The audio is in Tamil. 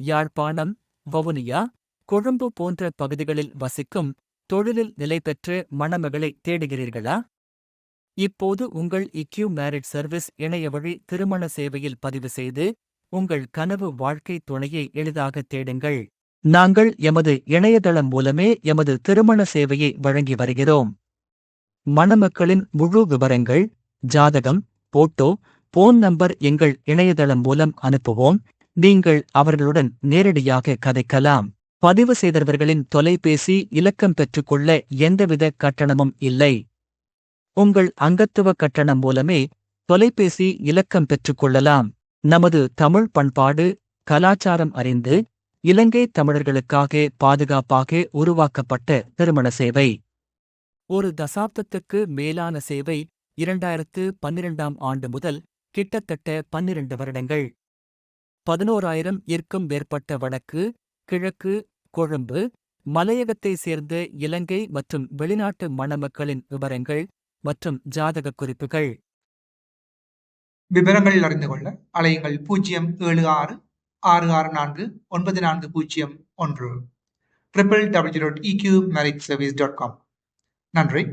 யாழ்ப்பாணம் வவுனியா கொழும்பு போன்ற பகுதிகளில் வசிக்கும் தொழிலில் நிலை பெற்று மணமகளை தேடுகிறீர்களா? இப்போது உங்கள் இக்யூ மேரிட் சர்வீஸ் இணைய வழி திருமண சேவையில் பதிவு செய்து உங்கள் கனவு வாழ்க்கை துணையை எளிதாக தேடுங்கள். நாங்கள் எமது இணையதளம் மூலமே எமது திருமண சேவையை வழங்கி வருகிறோம். மணமக்களின் முழு விவரங்கள் ஜாதகம் போட்டோ போன் நம்பர் எங்கள் இணையதளம் மூலம் அனுப்புவோம். நீங்கள் அவர்களுடன் நேரடியாக கதைக்கலாம். பதிவு செய்தவர்களின் தொலைபேசி இலக்கம் பெற்றுக்கொள்ள எந்தவித கட்டணமும் இல்லை. உங்கள் அங்கத்துவ கட்டணம் மூலமே தொலைபேசி இலக்கம் பெற்றுக்கொள்ளலாம். நமது தமிழ் பண்பாடு கலாச்சாரம் அறிந்து இலங்கை தமிழர்களுக்காக பாதுகாப்பாக உருவாக்கப்பட்ட திருமண சேவை. ஒரு தசாப்தத்துக்கு மேலான சேவை இரண்டாயிரத்து பன்னிரெண்டாம் ஆண்டு முதல் கிட்டத்தட்ட பன்னிரண்டு வருடங்கள். பதினோராயிரம் இற்கும் மேற்பட்ட வடக்கு கிழக்கு கொழும்பு மலையகத்தை சேர்ந்த இலங்கை மற்றும் வெளிநாட்டு மணமக்களின் விவரங்கள் மற்றும் ஜாதக குறிப்புகள். விவரங்கள் அறிந்து கொள்ள அலையுங்கள் பூஜ்ஜியம் ஏழு ஆறு ஆறு ஆறு நான்கு ஒன்பது நான்கு பூஜ்ஜியம் ஒன்று. ட்ரிபிள் டபிள்யூ டாட் இக்யூ மேரிட் சர்வீஸ் டாட் காம் நன்றி.